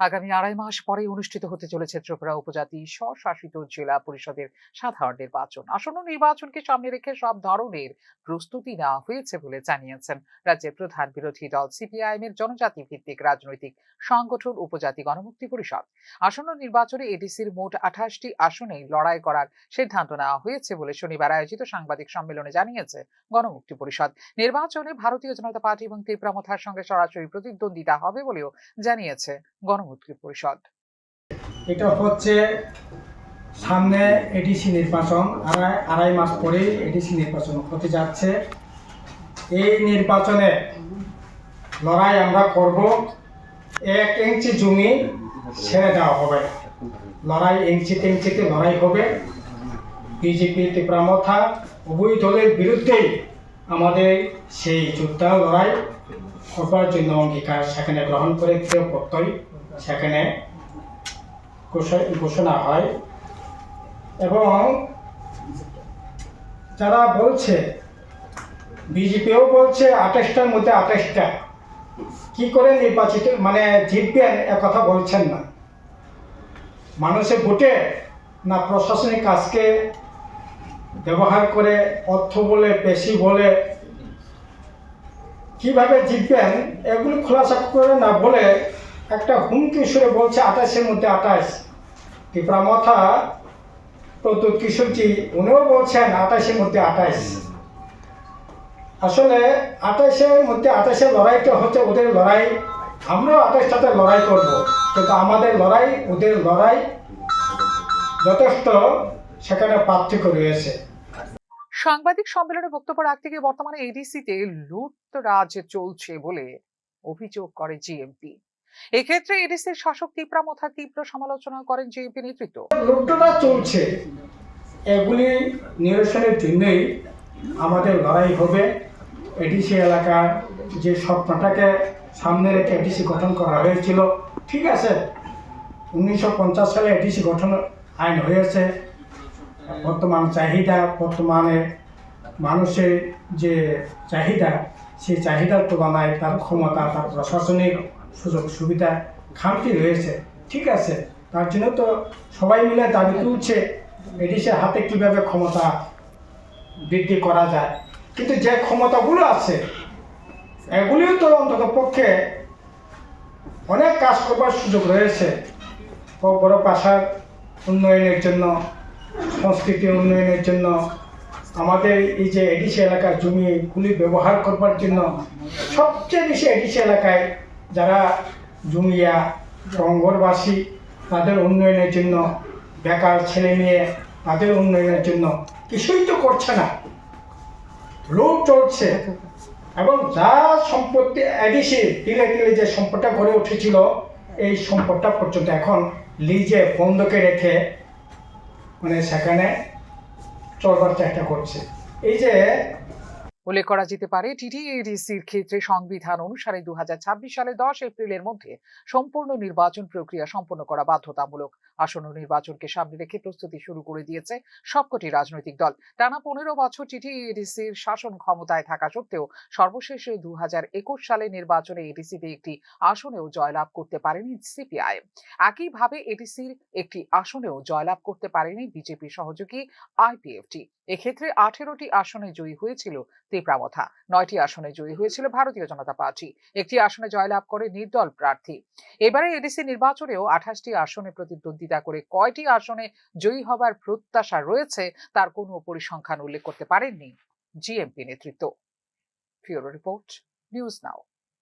আগামী আড়াই মাস পরে অনুষ্ঠিত হতে চলেছে ত্রিপুরা উপজাতি স্বশাসিত জেলা পরিষদের সাধারণ নির্বাচন। আসন্ন নির্বাচনকে সামনে রেখে সব ধরনের প্রস্তুতি নেওয়া হয়েছে বলে জানিয়েছেন রাজ্যের প্রধান বিরোধী দল সিপিআইএম এর জনজাতি ভিত্তিক রাজনৈতিক সংগঠন উপজাতি গণমুক্তি পরিষদ। আসন্ন নির্বাচনে এডিসির মোট আঠাশটি আসনে লড়াই করার সিদ্ধান্ত নেওয়া হয়েছে বলে শনিবার আয়োজিত সাংবাদিক সম্মেলনে জানিয়েছে গণমুক্তি পরিষদ। নির্বাচনে ভারতীয় জনতা পার্টি এবং তীব্রামথার সঙ্গে সরাসরি প্রতিদ্বন্দ্বিতা হবে বলেও জানিয়েছে গণমুক্তি পরিষদ। এটা হচ্ছে সামনে এডিসি নির্বাচন। আড়াই আড়াই মাস পরেই এডিসি নির্বাচন হতে যাচ্ছে। এই নির্বাচনে লড়াই আমরা করব। এক ইঞ্চি জমি ছেড়ে দেওয়া হবে। লড়াই ইঞ্চিতে ইঞ্চিতে লড়াই হবে। বিজেপি তীব্রামথা উভয় দলের বিরুদ্ধেই আমাদের সেই যোদ্ধা লড়াই করবার জন্য অঙ্গীকার সেখানে গ্রহণ করে কেউ প্রত্যয় সেখানে ঘোষণা- ঘোষণা হয়। এবং যারা বলছে, বিজেপিও বলছে আঠাশটার মধ্যে আঠাশটা। কি করে নির্বাচিত মানে জিতবেন কথা বলছেন না। মানুষের ভোটে না প্রশাসনিক কাজকে ব্যবহার করে অর্থ বলে, বেশি বলে, কীভাবে জিতবেন, এগুলো খোলাসা করে না বলে একটা হুমকি সুরে বলছে আঠাশের মধ্যে আঠাশ। টিপ্রামথা প্রদ্যুৎ কিশোরজি, উনিও বলছেন আঠাশের মধ্যে আঠাশ। আসলে আঠাশের মধ্যে আঠাশের লড়াইটা হচ্ছে ওদের লড়াই। আমরাও আঠাশটাতে লড়াই করব, কিন্তু আমাদের লড়াই, ওদের লড়াই যথেষ্ট, সেখানে পার্থক্য রয়েছে। সাংবাদিক সম্মেলনে বক্তব্য রাখতে গিয়ে বর্তমানে এডিসিতে লুটরাজ চলছে বলে অভিযোগ করে জিএমপি এক্ষেত্রে এডিসির শাসক তীব্রামথার তীব্র সমালোচনা করেন জিএমপি নেতৃত্ব। চলছে। এগুলি নিরসনের জন্যই আমাদের লড়াই হবে। এডিসি এলাকার যে স্বপ্নটাকে সামনে রেখে এডিসি গঠন করা হয়েছিল, ঠিক আছে? উনিশশো পঞ্চাশ সালে এডিসি গঠন আইন হয়েছে। বর্তমান চাহিদা, বর্তমানে মানুষের যে চাহিদা, সেই চাহিদার তুলনায় তার ক্ষমতা, তার প্রশাসনিক সুযোগ সুবিধা খামতি রয়েছে। ঠিক আছে? তার জন্য তো সবাই মিলে দাবি তুলছে এডিসের হাতে কীভাবে ক্ষমতা বৃদ্ধি করা যায়। কিন্তু যে ক্ষমতাগুলো আছে, এগুলিও তো অন্তত পক্ষে অনেক কাজ করবার সুযোগ রয়েছে। বড় ভাষার উন্নয়নের জন্য, সংস্কৃতি উন্নয়নের জন্য, আমাদের এই যে এডিসি এলাকার জমিগুলি ব্যবহার করবার জন্য সবচেয়ে বেশি এডিসি এলাকায় যারা জুমিয়া রঙ্গরবাসী তাদের উন্নয়নের জন্য, বেকার ছেলে মেয়ে, তাদের উন্নয়নের জন্য কিছুই তো করছে না। লোভ চলছে এবং যা সম্পত্তি এডিসি তিলে তিলে যে সম্পদটা গড়ে উঠেছিল, এই সম্পদটা পর্যন্ত এখন লিজে বন্ধকে রেখে মানে সেখানে চলবার চেষ্টা করছে। এই যে উল্লেখ করা যেতে পারে টিটিএডিসির ক্ষেত্রে সংবিধান অনুসারে দুহাজার ছাব্বিশ সালে দশ এপ্রিলের মধ্যে সম্পূর্ণ নির্বাচন প্রক্রিয়া সম্পন্ন করা বাধ্যতামূলক। আসন্ন নির্বাচনকে সামনে রেখে প্রস্তুতি শুরু করে দিয়েছে সবকটি রাজনৈতিক দল। টানা পনেরো বছর টিটিএডিসির শাসন ক্ষমতায় থাকা সত্ত্বেও সর্বশেষ দুহাজার একুশ সালে নির্বাচনে এডিসিতে একটি আসনেও জয়লাভ করতে পারেনি সিপিআই একইভাবে এডিসির একটি আসনেও জয়লাভ করতে পারেনি বিজেপি সহযোগী আইপিএফটি এক্ষেত্রে আঠেরোটি আসনে জয়ী হয়েছিল তীব্রামথা নয়টি আসনে জয়ী হয়েছিল ভারতীয় জনতা পার্টি। একটি আসনে জয়লাভ করে নির্দল প্রার্থী। এবারে এডিসি নির্বাচনেও আঠাশটি আসনে প্রতিদ্বন্দ্বিতা করে কয়টি আসনে জয়ী হবার প্রত্যাশা রয়েছে তার কোনো পরিসংখ্যান উল্লেখ করতে পারেননি। জিএমপি নেতৃত্ব। Report, news now.